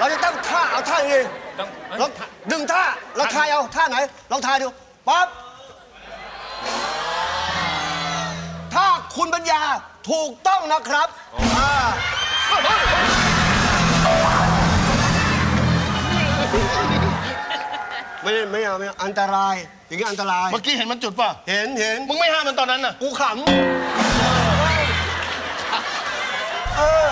เราจะตั้งท่าเอาท่านี้ต้องเอ้ยเราดึงท่าเราทายเอาท่าไหนลองทายดูปั๊บถ้าคุณปัญญาถูกต้องนะครับอ่าไม่ไม่เอาไม่เอาอันตรายอย่างนี้อันตราย เมื่อกี้เห็นมันจุดป่ะ เห็นเห็นมึงไม่ห้ามมันตอนนั้นน่ะ กูขำเออ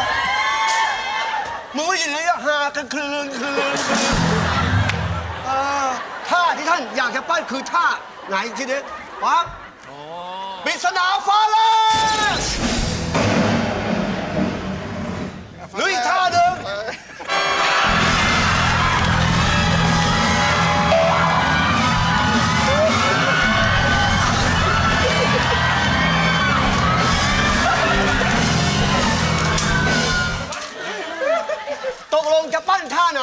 มึงไม่ยินเลยอะหากันคืนคืนคืนเออท่าที่ท่านอยากจะปั้นคือท่าไหนทีนี้ปั๊บปริศนาฟ้าแลบ ท่าไหน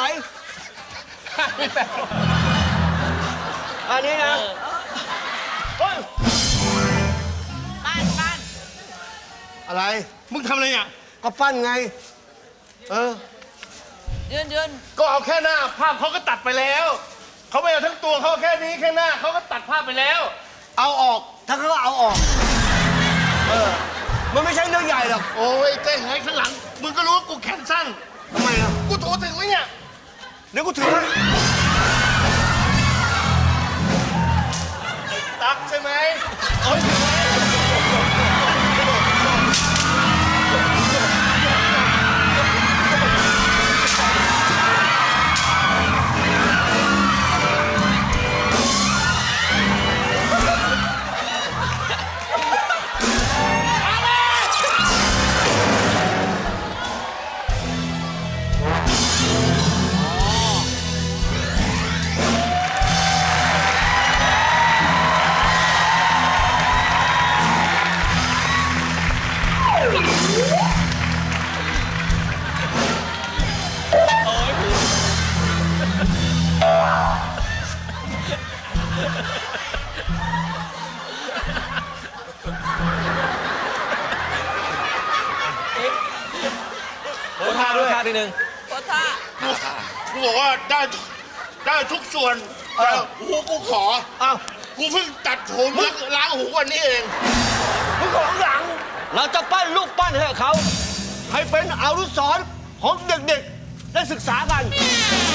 อันนี้นะเฮ้ยบ้านบ้านอะไร มึงทำอะไรเนี่ยก็ปั้นไง เออ ยืนยืนก็เอาแค่หน้า ภาพเขาก็ตัดไปแล้ว เขาไม่เอาทั้งตัวเขาเอาแค่นี้แค่หน้าเขาก็ตัดภาพไปแล้ว เอาออกถ้าเขาก็เอาออก เออ มันไม่ใช่เรื่องใหญ่หรอก โอ้ยเต้ไงข้างหลัง มึงก็รู้ว่ากูแขนสั้น ทำไมอะกูถูถึงไหมเนี่ย เดี๋ยวกูถือให้ตักใช่ไหมโพสท่าด้วยท่าทีหนึ่ง โพสท่ากูกูบอกว่าได้ได้ทุกส่วนแต่หูกูขอ อ้าวกูเพิ่งตัดผมแล้วล้างหูวันนี้เอง มึงของหลัง เราจะปั้นลูกปั้นให้กับเขาให้เป็นอารุสรณ์ของเด็กๆ ได้ศึกษากันเ